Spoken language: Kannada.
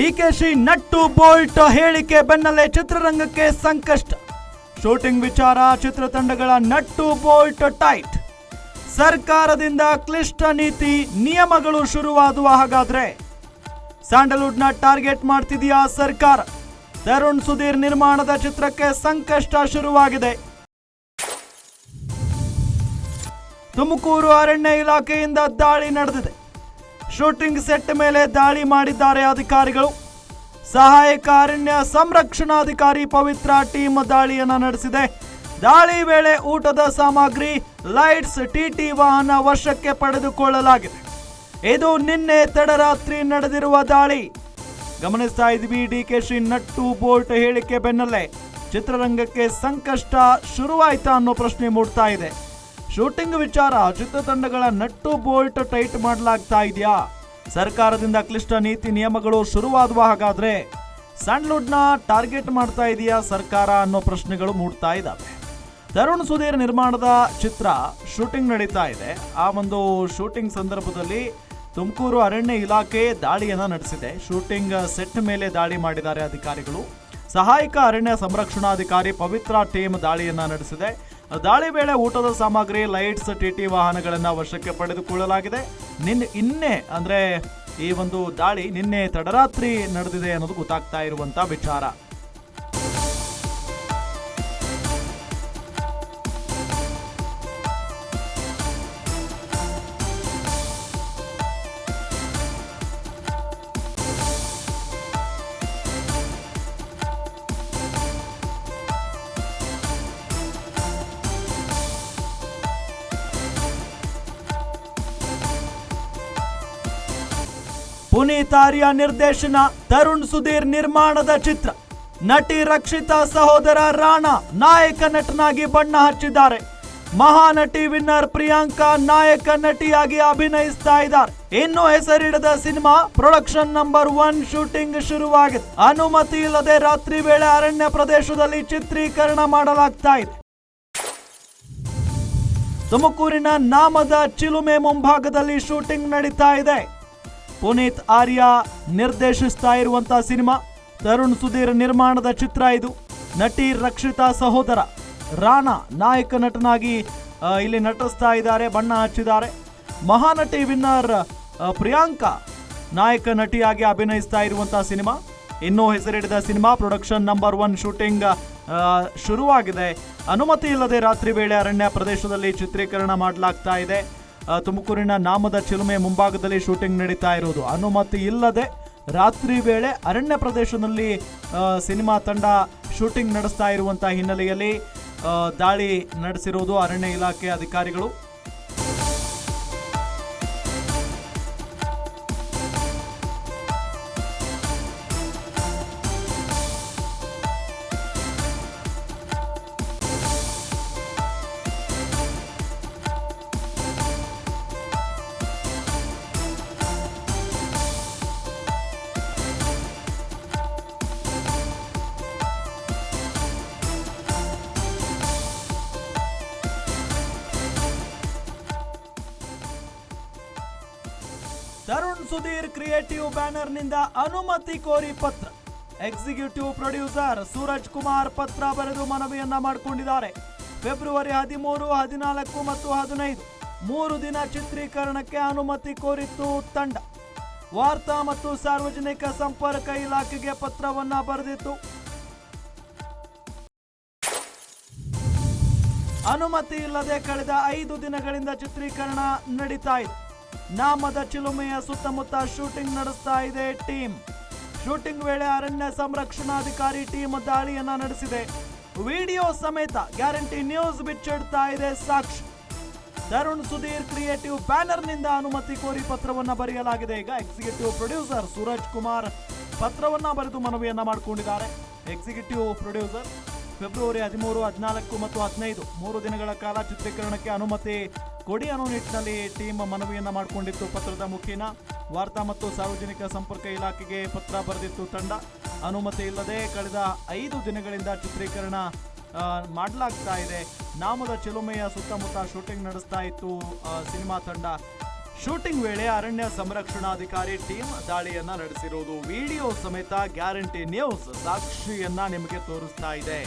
ಡಿಕೆಶಿ ನಟ್ಟು ಬೋಲ್ಟ್ ಹೇಳಿಕೆ ಬೆನ್ನಲ್ಲೇ ಚಿತ್ರರಂಗಕ್ಕೆ ಸಂಕಷ್ಟ. ಶೂಟಿಂಗ್ ವಿಚಾರ ಚಿತ್ರತಂಡಗಳ ನಟ್ಟು ಬೋಲ್ಟ್ ಟೈಟ್. ಸರ್ಕಾರದಿಂದ ಕ್ಲಿಷ್ಟ ನೀತಿ, ನಿಯಮಗಳು ಶುರುವಾದುವ ಹಾಗಾದ್ರೆ. ಸ್ಯಾಂಡಲ್ವುಡ್ನ ಟಾರ್ಗೆಟ್ ಮಾಡ್ತಿದೆಯಾ ಸರ್ಕಾರ? ತರುಣ್ ಸುಧೀರ್ ನಿರ್ಮಾಣದ ಚಿತ್ರಕ್ಕೆ ಸಂಕಷ್ಟ ಶುರುವಾಗಿದೆ. ತುಮಕೂರು ಅರಣ್ಯ ಇಲಾಖೆಯಿಂದ ದಾಳಿ ನಡೆದಿದೆ. ಶೂಟಿಂಗ್ ಸೆಟ್ ಮೇಲೆ ದಾಳಿ ಮಾಡಿದ್ದಾರೆ ಅಧಿಕಾರಿಗಳು. ಸಹಾಯಕ ಅರಣ್ಯ ಸಂರಕ್ಷಣಾಧಿಕಾರಿ ಪವಿತ್ರ ಟೀಮ್ ದಾಳಿಯನ್ನು ನಡೆಸಿದೆ. ದಾಳಿ ವೇಳೆ ಊಟದ ಸಾಮಗ್ರಿ, ಲೈಟ್ಸ್ ಟಿಟಿ ವಾಹನ ವಶಕ್ಕೆ ಪಡೆದುಕೊಳ್ಳಲಾಗಿದೆ. ಇದು ನಿನ್ನೆ ತಡರಾತ್ರಿ ನಡೆದಿರುವ ದಾಳಿ. ಗಮನಿಸ್ತಾ ಇದ್ವಿ ಶಿ ನಟ್ಟು ಬೋಲ್ಟ್ ಹೇಳಿಕೆ ಬೆನ್ನಲ್ಲೇ. ಚಿತ್ರರಂಗಕ್ಕೆ ಸಂಕಷ್ಟ ಶುರುವಾಯ್ತಾ ಅನ್ನೋ ಪ್ರಶ್ನೆ ಮೂಡ್ತಾ ಇದೆ. ಶೂಟಿಂಗ್ ವಿಚಾರ, ಚಿತ್ರತಂಡಗಳ ನಟ್ಟು ಬೋಲ್ಟ್ ಟೈಟ್ ಮಾಡಲಾಗ್ತಾ ಇದೆಯಾ? ಸರ್ಕಾರದಿಂದ ಕ್ಲಿಷ್ಟ ನೀತಿ ನಿಯಮಗಳು ಶುರುವಾದುವ ಹಾಗಾದ್ರೆ? ಸ್ಯಾಂಡ್ಲ್ವುಡ್ನ ಟಾರ್ಗೆಟ್ ಮಾಡ್ತಾ ಇದೆಯಾ ಸರ್ಕಾರ ಅನ್ನೋ ಪ್ರಶ್ನೆಗಳು ಮೂಡ್ತಾ ಇದ್ದಾವೆ ತರುಣ್ ಸುಧೀರ್ ನಿರ್ಮಾಣದ ಚಿತ್ರ ಶೂಟಿಂಗ್ ನಡೀತಾ ಇದೆ. ಆ ಒಂದು ಶೂಟಿಂಗ್ ಸಂದರ್ಭದಲ್ಲಿ ತುಮಕೂರು ಅರಣ್ಯ ಇಲಾಖೆ ದಾಳಿಯನ್ನ ನಡೆಸಿದೆ. ಶೂಟಿಂಗ್ ಸೆಟ್ ಮೇಲೆ ದಾಳಿ ಮಾಡಿದ್ದಾರೆ ಅಧಿಕಾರಿಗಳು. ಸಹಾಯಕ ಅರಣ್ಯ ಸಂರಕ್ಷಣಾಧಿಕಾರಿ ಪವಿತ್ರ ಟೀಮ್ ದಾಳಿಯನ್ನ ನಡೆಸಿದೆ. ದಾಳಿ ವೇಳೆ ಊಟದ ಸಾಮಗ್ರಿ ಲೈಟ್ಸ್ ಟಿಟಿ ವಾಹನಗಳನ್ನ ವಶಕ್ಕೆ ಪಡೆದುಕೊಳ್ಳಲಾಗಿದೆ ನಿನ್ನೆ ಇನ್ನೇ ಅಂದ್ರೆ ಈ ಒಂದು ದಾಳಿ ನಿನ್ನೆ ತಡರಾತ್ರಿ ನಡೆದಿದೆ ಅನ್ನೋದು ಗೊತ್ತಾಗ್ತಾ ಇರುವಂತ ವಿಚಾರ. ಪುನೀತ್ ಆರ್ಯ ನಿರ್ದೇಶನ ತರುಣ್ ಸುಧೀರ್ ನಿರ್ಮಾಣದ ಚಿತ್ರ. ನಟಿ ರಕ್ಷಿತಾ ಸಹೋದರ ರಾಣಾ ನಾಯಕ ನಟನಾಗಿ ಬಣ್ಣ ಹಚ್ಚಿದ್ದಾರೆ. ಮಹಾನಟಿ ವಿನ್ನರ್ ಪ್ರಿಯಾಂಕಾ ನಾಯಕ ನಟಿಯಾಗಿ ಅಭಿನಯಿಸ್ತಾ ಇದ್ದಾರೆ. ಇನ್ನು ಹೆಸರಿಡದ cinema production number one shooting ಶುರುವಾಗಿದೆ ಅನುಮತಿ ಇಲ್ಲದೆ ರಾತ್ರಿ ವೇಳೆ ಅರಣ್ಯ ಪ್ರದೇಶದಲ್ಲಿ ಚಿತ್ರೀಕರಣ ಮಾಡಲಾಗ್ತಾ ಇದೆ. ತುಮಕೂರಿನ ನಾಮದ ಚಿಲುಮೆ ಮುಂಭಾಗದಲ್ಲಿ ಶೂಟಿಂಗ್ ನಡೀತಾ ಇದೆ. ಪುನೀತ್ ಆರ್ಯ ನಿರ್ದೇಶಿಸ್ತಾ ಇರುವಂತಹ ಸಿನಿಮಾ. ತರುಣ್ ಸುಧೀರ್ ನಿರ್ಮಾಣದ ಚಿತ್ರ ಇದು. ನಟಿ ರಕ್ಷಿತಾ ಸಹೋದರ ರಾಣಾ ನಾಯಕ ನಟನಾಗಿ ಇಲ್ಲಿ ನಟಿಸ್ತಾ ಇದ್ದಾರೆ, ಬಣ್ಣ ಹಚ್ಚಿದ್ದಾರೆ. ಮಹಾನಟಿ ವಿನ್ನರ್ ಪ್ರಿಯಾಂಕಾ ನಾಯಕ ನಟಿಯಾಗಿ ಅಭಿನಯಿಸ್ತಾ ಇರುವಂತಹ ಸಿನಿಮಾ. ಇನ್ನೂ ಹೆಸರಿಡಿದ cinema production number one shooting ಶುರುವಾಗಿದೆ. ಅನುಮತಿ ಇಲ್ಲದೆ ರಾತ್ರಿ ವೇಳೆ ಅರಣ್ಯ ಪ್ರದೇಶದಲ್ಲಿ ಚಿತ್ರೀಕರಣ ಮಾಡಲಾಗ್ತಾ ಇದೆ. ತುಮಕೂರಿನ ನಾಮದ ಚಿಲುಮೆ ಮುಂಭಾಗದಲ್ಲಿ ಶೂಟಿಂಗ್ ನಡೀತಾ ಇರೋದು ಅನುಮತಿ ಇಲ್ಲದೆ ರಾತ್ರಿ ವೇಳೆ ಅರಣ್ಯ ಪ್ರದೇಶದಲ್ಲಿ ಸಿನಿಮಾ ತಂಡ ಶೂಟಿಂಗ್ ನಡೆಸ್ತಾ ಇರುವಂತಹ ಹಿನ್ನೆಲೆಯಲ್ಲಿ ದಾಳಿ ನಡೆಸಿರುವುದು ಅರಣ್ಯ ಇಲಾಖೆ ಅಧಿಕಾರಿಗಳು. ಸುಧೀರ್ ಕ್ರಿಯೇಟಿವ್ ಬ್ಯಾನರ್ನಿಂದ ಅನುಮತಿ ಕೋರಿ ಪತ್ರ. ಎಕ್ಸಿಕ್ಯೂಟಿವ್ ಪ್ರೊಡ್ಯೂಸರ್ ಸೂರಜ್ ಕುಮಾರ್ ಪತ್ರ ಬರೆದು ಮನವಿಯನ್ನ ಮಾಡಿಕೊಂಡಿದ್ದಾರೆ. ಫೆಬ್ರವರಿ ಹದಿಮೂರು, ಹದಿನಾಲ್ಕು ಮತ್ತು ಹದಿನೈದು, ಮೂರು ದಿನ ಚಿತ್ರೀಕರಣಕ್ಕೆ ಅನುಮತಿ ಕೋರಿತ್ತು ತಂಡ. ವಾರ್ತಾ ಮತ್ತು ಸಾರ್ವಜನಿಕ ಸಂಪರ್ಕ ಇಲಾಖೆಗೆ ಪತ್ರವನ್ನ ಬರೆದಿತ್ತು. ಅನುಮತಿ ಇಲ್ಲದೆ ಕಳೆದ ಐದು ದಿನಗಳಿಂದ ಚಿತ್ರೀಕರಣ ನಡೀತಾ ಇದೆ. ನಾಮದ ಚಿಲುಮೆಯ ಸುತ್ತಮುತ್ತ ಶೂಟಿಂಗ್ ನಡೆಸ್ತಾ ಇದೆ ಟೀಮ್. ಶೂಟಿಂಗ್ ವೇಳೆ ಅರಣ್ಯ ಸಂರಕ್ಷಣಾಧಿಕಾರಿ ಟೀಮ್ ದಾಳಿಯನ್ನ ನಡೆಸಿದೆ. ವಿಡಿಯೋ ಸಮೇತ ಗ್ಯಾರಂಟಿ ನ್ಯೂಸ್ ಬಿಚ್ಚಿಡ್ತಾ ಇದೆ ಸಾಕ್ಷಿ. ತರುಣ್ ಸುಧೀರ್ ಕ್ರಿಯೇಟಿವ್ ಬ್ಯಾನರ್ನಿಂದ ಅನುಮತಿ ಕೋರಿ ಪತ್ರವನ್ನ ಬರೆಯಲಾಗಿದೆ. ಈಗ ಎಕ್ಸಿಕ್ಯೂಟಿವ್ ಪ್ರೊಡ್ಯೂಸರ್ ಸೂರಜ್ ಕುಮಾರ್ ಪತ್ರವನ್ನ ಬರೆದು ಮನವಿಯನ್ನ ಮಾಡಿಕೊಂಡಿದ್ದಾರೆ. ಎಕ್ಸಿಕ್ಯೂಟಿವ್ ಪ್ರೊಡ್ಯೂಸರ್ ಫೆಬ್ರವರಿ ಹದಿಮೂರು, ಹದಿನಾಲ್ಕು ಮತ್ತು ಹದಿನೈದು. ಮೂರು ದಿನಗಳ ಕಾಲ ಚಿತ್ರೀಕರಣಕ್ಕೆ ಅನುಮತಿ ಕೊಡಿ ಅನ್ನೋ ನಿಟ್ಟಿನಲ್ಲಿ ಟೀಮ್ ಮನವಿಯನ್ನು ಮಾಡಿಕೊಂಡಿತ್ತು. ಪತ್ರದ ಮುಖೇನ ವಾರ್ತಾ ಮತ್ತು ಸಾರ್ವಜನಿಕ ಸಂಪರ್ಕ ಇಲಾಖೆಗೆ ಪತ್ರ ಬರೆದಿತ್ತು ತಂಡ. ಅನುಮತಿ ಇಲ್ಲದೆ ಕಳೆದ ಐದು ದಿನಗಳಿಂದ ಚಿತ್ರೀಕರಣ ಮಾಡಲಾಗ್ತಾ ಇದೆ. ನಾಮದ ಚಿಲುಮೆಯ ಸುತ್ತಮುತ್ತ ಶೂಟಿಂಗ್ ನಡೆಸ್ತಾ ಇತ್ತು ಸಿನಿಮಾ ತಂಡ. ಶೂಟಿಂಗ್ ವೇಳೆ ಅರಣ್ಯ ಸಂರಕ್ಷಣಾಧಿಕಾರಿ ಟೀಮ್ ದಾಳಿಯನ್ನ ನಡೆಸಿರುವುದು ವಿಡಿಯೋ ಸಮೇತ ಗ್ಯಾರಂಟಿ ನ್ಯೂಸ್ ಸಾಕ್ಷಿಯನ್ನ ನಿಮಗೆ ತೋರಿಸ್ತಾ ಇದೆ.